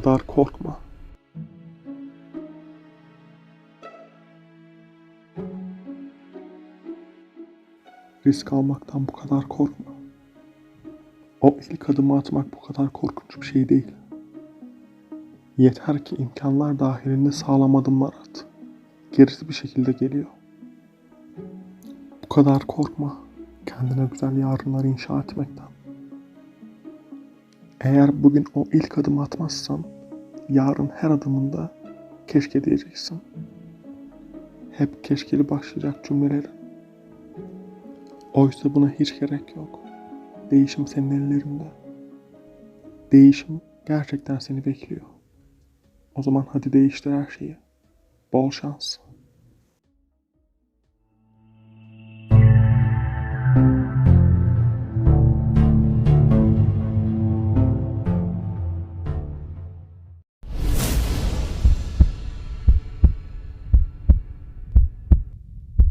kadar korkma. Risk almaktan bu kadar korkma. O ilk adımı atmak bu kadar korkunç bir şey değil. Yeter ki imkanlar dahilinde sağlam adımlar at. Gerisi bir şekilde geliyor. Bu kadar korkma. Kendine güzel yarınlar inşa etmekten. Eğer bugün o ilk adımı atmazsan, yarın her adımında keşke diyeceksin. Hep keşkeli başlayacak cümleleri. Oysa buna hiç gerek yok. Değişim senin ellerinde. Değişim gerçekten seni bekliyor. O zaman hadi değiştir her şeyi. Bol şans.